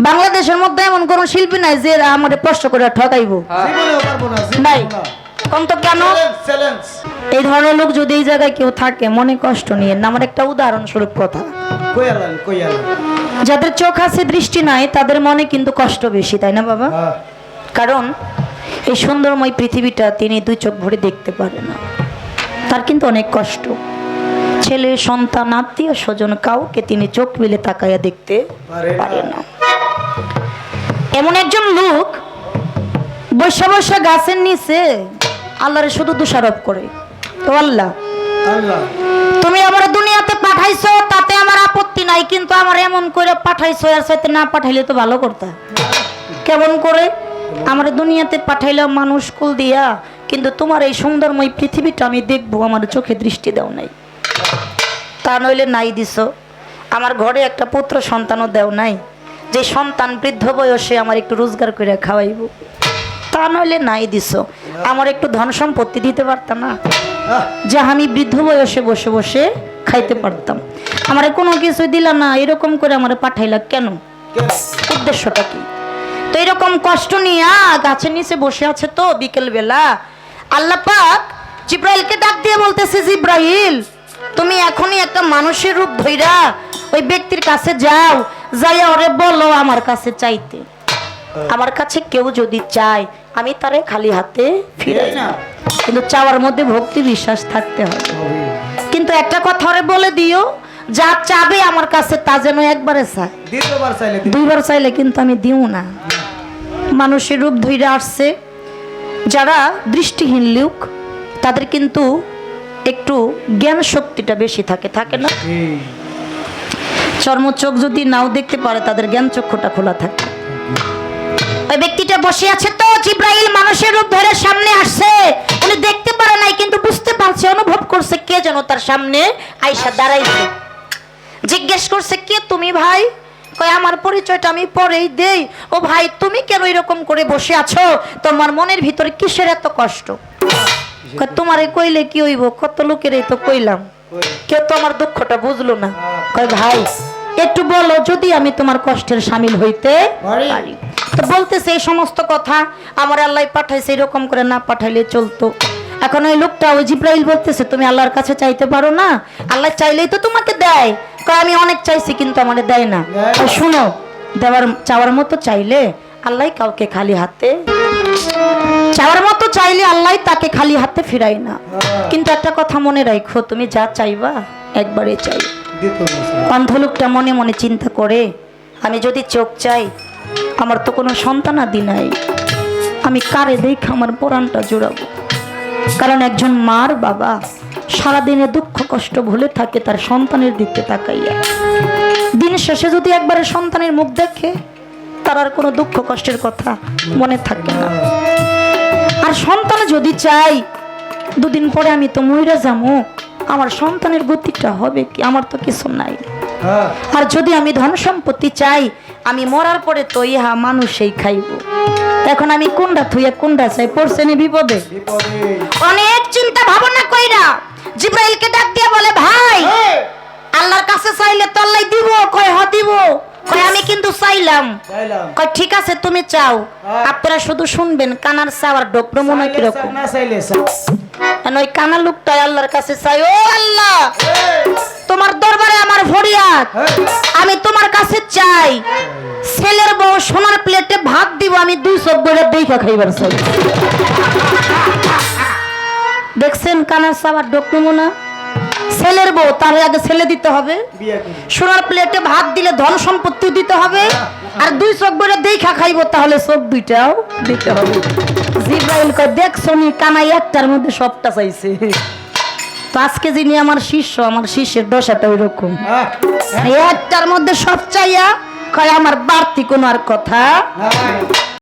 বাংলাদেশের মধ্যে এমন কোন শিল্পী নাই যে আমাদের প্রশ্ন করে ঠকাইবো। জীবনেও পারব না নাই। কেন? এই ধরনের লোক যদি এই জায়গায় কেউ থাকে মনে কষ্ট নিয়ে না আমার একটা উদাহরণস্বরূপ কথা। যাদের চোখ আছে দৃষ্টি নাই তাদের মনে কিন্তু কষ্ট বেশি তাই না বাবা? হ্যাঁ। কারণ এই সুন্দরময় পৃথিবীটা তিনি দুই চোখ ভরে দেখতে পারে না। তার কিন্তু অনেক কষ্ট। ছেলে সন্তান আত্মীয় স্বজন কাউকে তিনি চোখ মিলে তাকাইয়া দেখতে পারে না। এমন একজন লোক বৈশা বৈশা গাছের নিচে আল্লাহরে শুধু দোষারোপ করে। তো আল্লাহ তুমি আমার দুনিয়াতে পাঠাইছো তাতে আমার আপত্তি নাই কিন্তু আমার এমন করে পাঠাইছো আর সাথে না পাঠাইলে তো ভালো করতে। কেমন করে? আমার দুনিয়াতে পাঠাইলাম মানুষ কুল দিয়া কিন্তু তোমার এই সুন্দরময় পৃথিবীটা আমি দেখব আমার চোখে দৃষ্টি দাও নাই। তা নইলে নাই দিছ। আমার ঘরে একটা পুত্র সন্তানও দেও নাই। যে সন্তান বৃদ্ধ বয়সে আমার একটু রোজগার করে খাওয়াইব তা নইলে নাই দিছ। আমার একটু ধন সম্পত্তি দিতে পারতাম না। যে আমি বৃদ্ধ বয়সে বসে বসে খাইতে পারতাম। আমার কোনো কিছু দিলা না এরকম করে আমার পাঠাইলা কেন? কেন? উদ্দেশ্যটা কি? তো এরকম কষ্ট নিয়ে গাছের নিচে বসে আছে তো বিকেল বেলা আল্লাহ পাক জিব্রাইলকে ডাক দিয়ে বলতেছে জিব্রাইল তুমি এখনই একটা মানুষের রূপ ধইরা ওই ব্যক্তির কাছে যাও যাইয়া ওরে বলো আমার কাছে চাইতে। আমার কাছে কেউ যদি চায় আমি তারে খালি হাতে ফিরাই না। কিন্তু চাওয়ার মধ্যে ভক্তি বিশ্বাস থাকতে হবে কিন্তু একটা কথা ওরে বলে দিও যা চাবে আমার কাছে তা যেন একবারে চায়। দুইবার চাইলে কিন্তু আমি দিও না। মানুষের রূপ ধইরে আসছে। যারা দৃষ্টিহীন লোক তাদের কিন্তু একটু জ্ঞান শক্তিটা বেশি থাকে থাকে না? চর্মচোখ যদি নাও দেখতে পারে, তাদের জ্ঞান চক্ষুটা খোলা থাকে। ওই ব্যক্তিটা বসে আছে তো, জিব্রাইল মানুষের রূপ ধরে সামনে আসছে। উনি দেখতে পারে নাই, কিন্তু বুঝতে পারছে, অনুভব করছে কে যেন তার সামনে আইসা দাঁড়াইছে। জিজ্ঞেস করছে, কে তুমি ভাই? কয়, আমার পরিচয়টা আমি পরেই দেই। ও ভাই, তুমি কেন এরকম করে বসে আছো? তোমার মনের ভিতরে কিসের এত কষ্ট? তোমারে কইলে কি হইব? কত লোকের এই তো কইলাম। কই? কেউ তো আমার দুঃখটা বুঝলো না। কয় ভাই একটু বলো যদি আমি তোমার কষ্টের সামিল হইতে পারি। তো বলতেছে এই সমস্ত কথা আমার আল্লাহ পাঠাইছে এরকম করে না পাঠাইলে চলতো। এখন ওই লোকটা ওই জিব্রাইল বলতেছে তুমি আল্লাহর কাছে চাইতে পারো না? আল্লাহ চাইলেই তো তোমাকে দেয়। কয় আমি অনেক চাইছি কিন্তু আমাদের দেয় না। শুনো দেওয়ার চাওয়ার মতো চাইলে আল্লাহ কাউকে খালি হাতে চাওয়ার মতো চাইলে আল্লাহ তাকে খালি হাতে ফিরাই না। কিন্তু একটা কথা মনে রাখো তুমি যা চাইবা একবারে চাই। দ্বিতীয়বার চাইলে। অন্ধ লোকটা মনে মনে চিন্তা করে আমি যদি চোখ চাই আমার তো কোনো সন্তান আদি নাই। আমি কারে দেখ আমার পরাণটা জোড়াবো? কারণ একজন মার বাবা সারাদিনে দুঃখ কষ্ট ভুলে থাকে তার সন্তানের দিকে তাকাইয়া। দিন শেষে যদি একবারে সন্তানের মুখ দেখে তার আর কোনো দুঃখ কষ্টের কথা মনে থাকে না। আর সন্তান যদি চাই দুদিন পরে আমি তো ময়রা যাব আমার সন্তানের গতিটা হবে কি? আমার তো কিছু নাই। হ্যাঁ, আর যদি আমি ধন সম্পত্তি চাই আমি মরার পরে তো ইহা মানুষই খাইব। এখন আমি কোনটা থুইয়া কোনটা চাই? পড়ছে নি বিপদে। অনেক চিন্তা ভাবনা কইরা জিব্রাইলকে ডাক দিয়া বলে ভাই এই, আল্লাহর কাছে চাইলে তো আল্লাহ দিব কয় হ দিব। কয় আমি কিন্তু চাইলাম। কয় ঠিক আছে তুমি চাও। হ্যাঁ। আপনারা শুধু শুনবেন কানার চাওয়ার ডোকরো মনে চাইলে কীরকম। ওই কানা লোকটা আল্লাহর কাছে চাই ও আল্লাহ তোমার দরবারে আমার ফরিয়াদ। আমি তোমার কাছে চাই। ছেলের বউ সোনার প্লেটে ভাত দিব আমি দুই চোখ বলে দেখা খাইবার চাই। দেখছেন কানার সাবার ডোক নমুনা ছেলের বউ তার আগে ছেলে দিতে হবে। সোনার প্লেটে ভাত দিলে ধন সম্পত্তি দিতে হবে। আর দুই চোখ বলে দেখা খাইবো তাহলে চোখ দুইটাও দিতে হবে। জিব্রাইল কয় দেখছ নি কানাই একটার মধ্যে সবটা চাইছে। তো আজকে যিনি আমার শিষ্য আমার শিষ্যের দশাটা ওই রকম হ্যাঁ, একটার মধ্যে সব চাইয়া কয় আমার বাড়তি কোনো আর কথা।